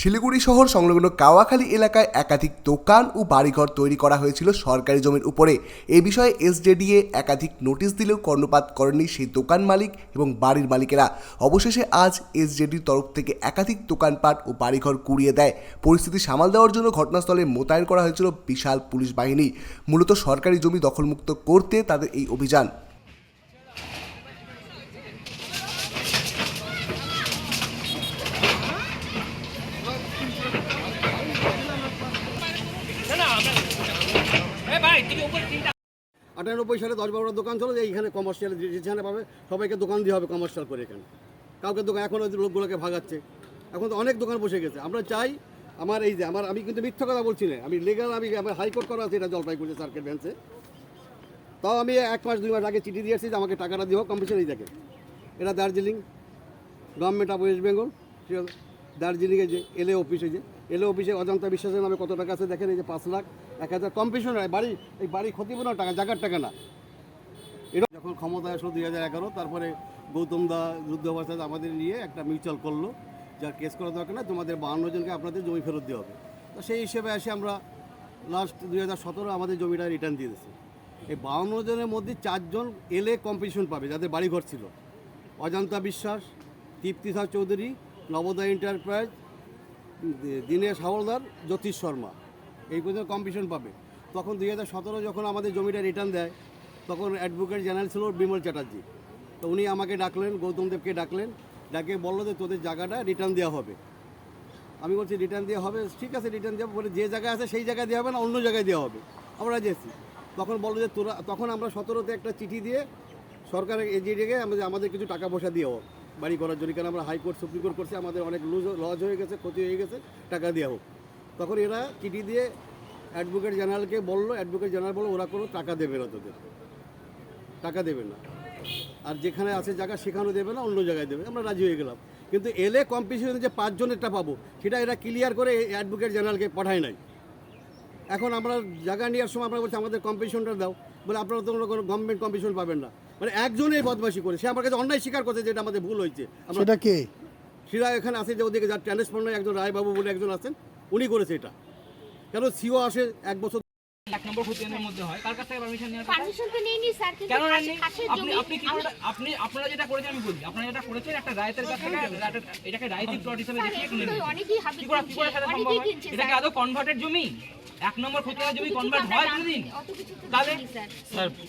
শিলিগুড়ি শহর সংলগ্ন কাওয়াখালী এলাকায় একাধিক দোকান ও বাড়িঘর তৈরি করা হয়েছিল সরকারি জমির উপরে। এ বিষয়ে এসজেডিএ একাধিক নোটিশ দিলেও কর্ণপাত করেনি সেই দোকান মালিক এবং বাড়ির মালিকেরা। অবশেষে আজ এসজেডির তরফ থেকে একাধিক দোকানপাট ও বাড়িঘর কুড়িয়ে দেয়। পরিস্থিতি সামাল দেওয়ার জন্য ঘটনাস্থলে মোতায়েন করা হয়েছিল বিশাল পুলিশ বাহিনী। মূলত সরকারি জমি দখলমুক্ত করতে তাদের এই অভিযান আটানব্বই সালে দশ বারোটা দোকান ছিল যে এইখানে কমার্শিয়াল যেখানে পাবে, সবাইকে দোকান দিয়ে হবে কমার্শিয়াল করে এখানে। কাউকে দোকান এখন লোকগুলোকে ভাগাচ্ছে। এখন তো অনেক দোকান বসে গেছে। আমরা চাই আমার এই যে আমার আমি কিন্তু মিথ্যা কথা বলছি না। আমি লিগাল আমি আমার হাইকোর্ট করা আছে এটা জলপাইগুড়ি সার্কেল বেঞ্চে তাও আমি এক মাস, দুই মাস আগে চিঠি দিয়েছি যে আমাকে টাকাটা দিও কম্পিটিশন এই দেখে। এটা Darjeeling. Government of West Bengal ঠিক আছে? দার্জিলিংয়ে যে এলএ অফিসে যে। এলএ অফিসে অজন্তা বিশ্বাসের নামে কত টাকা আছে দেখেন, এই যে পাঁচ লাখ, এক হাজার কম্পিটিশন বাড়ি, এই বাড়ি ক্ষতিপূরণ টাকা জায়গার টাকা না। এটা যখন ক্ষমতায় আসলো দুই হাজার এগারো, তারপরে গৌতম দা যুদ্ধ আমাদের নিয়ে একটা মিউচুয়াল করল যার কেস করা দরকার না তোমাদের বাহান্ন জনকে আপনাদের জমি ফেরত দেওয়া হবে। তো সেই হিসেবে এসে আমরা লাস্ট দুই হাজার সতেরো আমাদের জমিটা রিটার্ন দিয়ে দিয়েছি। এই বাহান্ন জনের মধ্যে চারজন এলে কম্পিটিশন পাবে, যাদের বাড়িঘর ছিল। অজন্তা বিশ্বাস তৃপ্তিধর চৌধুরী, নবোদয় এন্টারপ্রাইজ দীনেশ হাওলদার, জ্যোতিষ শর্মা। এই পর্যন্ত কম্পিটিশন পাবে। তখন দুই হাজার সতেরো যখন আমাদের জমিটা রিটার্ন দেয়, তখন অ্যাডভোকেট জেনারেল ছিল বিমল চ্যাটার্জি। তো উনি আমাকে ডাকলেন, গৌতম দেবকে ডাকলেন, ডাকে বলল যে তোদের জায়গাটা রিটার্ন দেওয়া হবে। আমি বলছি রিটার্ন দেওয়া হবে? ঠিক আছে রিটার্ন দেওয়া বলে, যে জায়গায় আছে সেই জায়গায় দেওয়া হবে না অন্য জায়গায় দেওয়া হবে? আমরা যেছি তখন বলল যে, তোরা তখন আমরা সতেরোতে একটা চিঠি দিয়ে সরকারের এজিডিকে আমাদের আমাদের কিছু টাকা পয়সা দিয়েও বাড়ি করার জন্য কারণ আমরা হাইকোর্ট, সুপ্রিম কোর্ট করছি, আমাদের অনেক লুজ, লজ হয়ে গেছে, ক্ষতি হয়ে গেছে, টাকা দেওয়া হোক। তখন এরা চিঠি দিয়ে অ্যাডভোকেট জেনারেলকে বলল, অ্যাডভোকেট জেনারেল বলল, ওরা কোনো টাকা দেবে না তোদের। টাকা দেবে না। আর যেখানে আছে জায়গা, সেখানেও দেবে না, অন্য জায়গায় দেবে আমরা রাজি হয়ে গেলাম। কিন্তু এলে কম্পিটিশনে যে পাঁচজনেরটা পাবো, সেটা এরা ক্লিয়ার করে অ্যাডভোকেট জেনারেলকে পাঠায় নাই। এখন আমরা জায়গা নেওয়ার সময় আমরা বলছি, আমাদের কম্পিটিশনটা দাও। বলে, আপনারা তো কোনো গভর্নমেন্ট কম্পিটিশন পাবেন না। মানে একজনের বদমাশি করে। সে আমার কাছে অন্যায় স্বীকার করছে যেটা আমাদের ভুল হয়েছে। সেটা কে? সেটা এখানে আছে যে ওদিকে যার ট্রান্সফর্মার একজন রায়বাবু বলে একজন আছেন উনি করেছে এটা। কেন সিও আসে এক বছর এক নম্বর খতিয়ানের মধ্যে হয়। কার কাছ থেকে পারমিশন নেওয়ার পারমিশন তো নেইনি স্যার কিন্তু কেন নেননি? আপনি আপনি কি আপনি আপনারা যেটা করেছেন আমি বলি। আপনারা যেটা করেছেন একটা রায়তের কাছ থেকে এটাকে রায়তিক প্লট হিসেবে দেখিয়ে কিনে তো অনেকেই হাবি কি করে কি করে সেটা সম্ভব অনেকেই হয়? এটা কি আদৌ কনভার্টেড জমি? এক নম্বর খতিয়ানের জমি কনভার্ট হয় কোনোদিন? তাহলে? স্যার।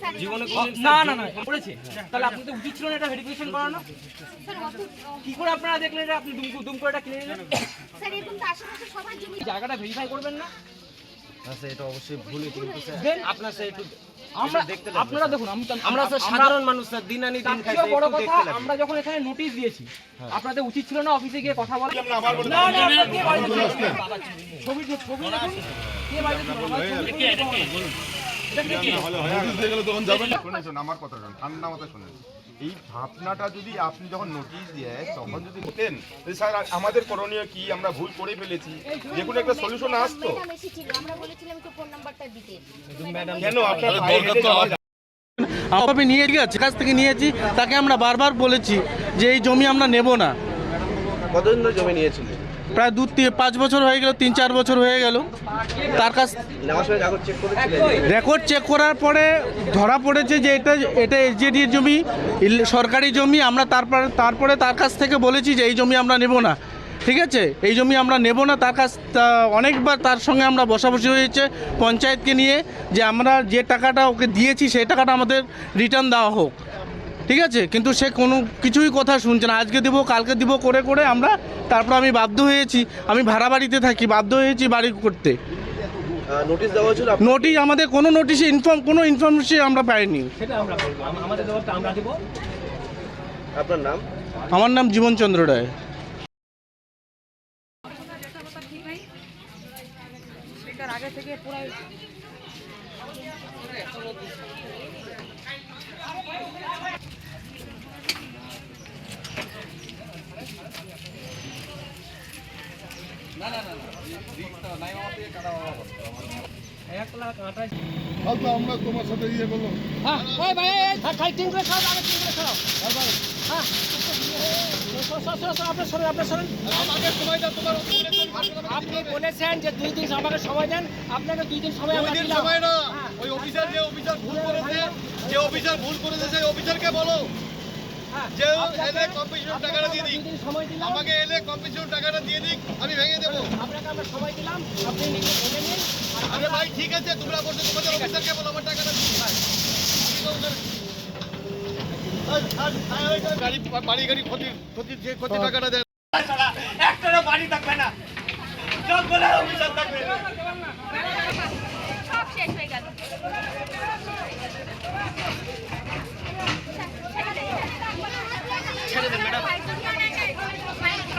স্যার, জীবনে না না না করেছে। তাহলে আপনি তো উচিত ছিল না এটা ভেরিফিকেশন করানো। কি করে আপনারা দেখলেন এটা আপনি দুম দুম করে এটা কিনে নিলেন? স্যার, এরকম তো আশেপাশে সবার জমি জায়গাটা ভেরিফাই করবেন না। এটা অবশ্যই ভুল হয়েছে কিন্তু স্যার দেন আপনার একটু আমরা আপনারা দেখুন আমি আমরা সাধারণ মানুষ স্যার দিন আনি দিন খাই বড় কথা আমরা যখন এখানে নোটিশ দিয়েছি আপনাদের উচিত ছিল না অফিসে গিয়ে কথা বলা। না না আপনারা কে বাইরে ছিলেন? ছবি ছবি দেখুন কে বাইরে ছিল? যদি আপনি যখন নোটিশ স্যার আমাদের করণীয় আমরা ভুল করে ফেলেছি যে কোনো একটা সলিউশন আসতো নিয়ে কাছ থেকে নিয়েছি, তাকে আমরা বারবার বলেছি যে এই জমি আমরা নেব না। কতদিন জমি নিয়েছিলেন? প্রায় দু পাঁচ বছর হয়ে গেল, তিন চার বছর হয়ে গেল। তার কাছ রেকর্ড চেক করার পরে ধরা পড়েছে যে এটা এটা এসজেডির জমি সরকারি জমি, আমরা তারপরে তারপরে তার কাছ থেকে বলেছি যে এই জমি আমরা নেব না। ঠিক আছে? এই জমি আমরা নেব না, তার কাছ অনেকবার তার সঙ্গে আমরা বসাবসি হয়েছে পঞ্চায়েতকে নিয়ে, যে আমরা যে টাকাটা ওকে দিয়েছি, সেই টাকাটা আমাদের রিটার্ন দেওয়া হোক। ঠিক আছে? কিন্তু সে কোনো কিছুই কথা শুনছে না। আজকে দিব কালকে দিব করে করে আমরা তারপর আমি বাধ্য হয়েছি। আমি ভাড়া বাড়িতে থাকি বাধ্য হয়েছি বাড়ি করতে। নোটিশ আমাদের কোনো নোটিশে ইনফর্ম কোনো ইনফরমেশন আমরা পাইনি। আপনার নাম? আমার নাম জীবনচন্দ্র রায়। আগে থেকে পুরাই আচ্ছা, আমরা তোমার সাথে ইয়ে করল হ্যাঁ ভাই আপনি বলেছেন যে দুই দিন আমাকে সময় দেন আপনাকে দুই দিন সময় দুই দিন সময় না হ্যাঁ। ওই অফিসার যে অফিসার ভুল করেছে যে অফিসার ভুল করেছে সেই অফিসারকে বলো। যে এলে কম্পিটিশন টাকাটা দিয়ে দিক। দিন আমাকে এলে কম্পিটিশন টাকাটা দিয়ে দিক আমি ভেঙে দেবো। আপনাকে আমরা সময় দিলাম আপনি নিজে ভেবে নিন। আরে ভাই ঠিক আছে তোমরা বলছো তোমাদের অফিসারকে বলো আমার টাকাটা দিতে ভাই। গাড়ি বাড়ি গাড়ি ক্ষতি ক্ষতি যে ক্ষতি টাকাটা দেয়। সব শেষ হয়ে গেল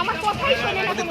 আমার কথাই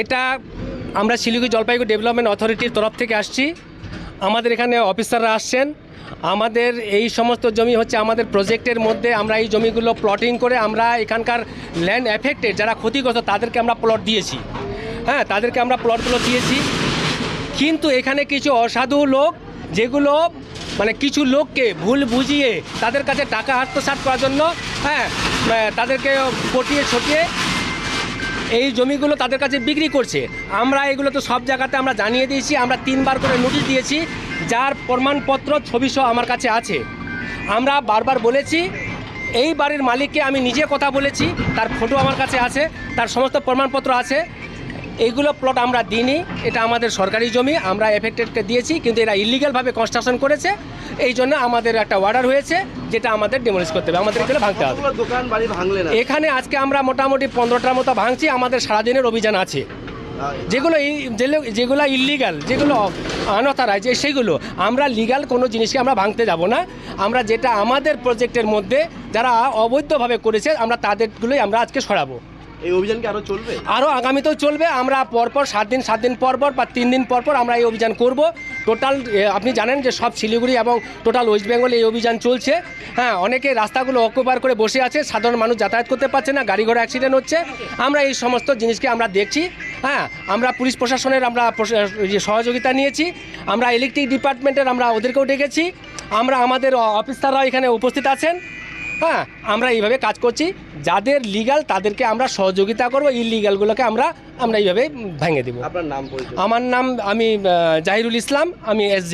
এটা আমরা শিলিগুড়ি জলপাইগুড়ি ডেভেলপমেন্ট অথরিটির তরফ থেকে আসছি। আমাদের এখানে অফিসাররা আসছেন। আমাদের এই সমস্ত জমি হচ্ছে আমাদের প্রজেক্টের মধ্যে আমরা এই জমিগুলো প্লটিং করে আমরা এখানকার ল্যান্ড এফেক্টেড যারা ক্ষতিগ্রস্ত, তাদেরকে আমরা প্লট দিয়েছি। হ্যাঁ তাদেরকে আমরা প্লটগুলো দিয়েছি। কিন্তু এখানে কিছু অসাধু লোক, যেগুলো মানে কিছু লোককে ভুল বুঝিয়ে তাদের কাছে টাকা আত্মসাৎ করার জন্য হ্যাঁ তাদেরকে পটিয়ে ছটিয়ে এই জমিগুলো তাদের কাছে বিক্রি করছে। আমরা এগুলো তো সব জায়গাতে আমরা জানিয়ে দিয়েছি, আমরা তিনবার করে নোটিশ দিয়েছি, যার প্রমাণপত্র, ছবি সহ আমার কাছে আছে। আমরা বারবার বলেছি, এই বাড়ির মালিককে আমি নিজে কথা বলেছি, তার ফটো আমার কাছে আছে, তার সমস্ত প্রমাণপত্র আছে। এইগুলো প্লট আমরা দিইনি এটা আমাদের সরকারি জমি আমরা এফেক্টেডকে দিয়েছি কিন্তু এরা ইলিগালভাবে কনস্ট্রাকশন করেছে। এই জন্য আমাদের একটা অর্ডার হয়েছে যেটা আমাদের ডিমোলিশ করতে হবে আমাদের এগুলো ভাঙতে হবে। দোকান বাড়ি ভাঙলে না? এখানে আজকে আমরা মোটামুটি পনেরোটার মতো ভাঙছি আমাদের সারাদিনের অভিযান আছে। যেগুলো ই- যেগুলো- যেগুলো ইলিগাল যেগুলো আনতারায় যে সেগুলো আমরা লিগাল কোনো জিনিসকে আমরা ভাঙতে যাব না। আমরা যেটা আমাদের প্রজেক্টের মধ্যে যারা অবৈধভাবে করেছে আমরা তাদেরগুলোই আমরা আজকে সরাবো। এই অভিযান কি আরও চলবে? আরও আগামীতেও চলবে। আমরা পরপর সাত দিন সাত দিন পর পর বা তিন দিন পর পর আমরা এই অভিযান করব। টোটাল আপনি জানেন যে সব শিলিগুড়ি এবং টোটাল ওয়েস্ট বেঙ্গলে এই অভিযান চলছে। হ্যাঁ অনেকে রাস্তাগুলো অকুপার করে বসে আছে, সাধারণ মানুষ যাতায়াত করতে পারছে না, গাড়ি ঘোড়া অ্যাক্সিডেন্ট হচ্ছে। আমরা এই সমস্ত জিনিসকে আমরা দেখছি। হ্যাঁ আমরা পুলিশ প্রশাসনের আমরা সহযোগিতা নিয়েছি। আমরা ইলেকট্রিক ডিপার্টমেন্টের আমরা ওদেরকেও ডেকেছি। আমরা আমাদের অফিসাররাও এখানে উপস্থিত আছেন। হ্যাঁ আমরা এইভাবে কাজ করছি। যাদের লিগাল তাদেরকে আমরা সহযোগিতা করব ইলিগালগুলোকে আমরা আমরা এইভাবে ভেঙে দেবো। আপনার নাম আমার নাম আমি জাহিরুল ইসলাম আমি এস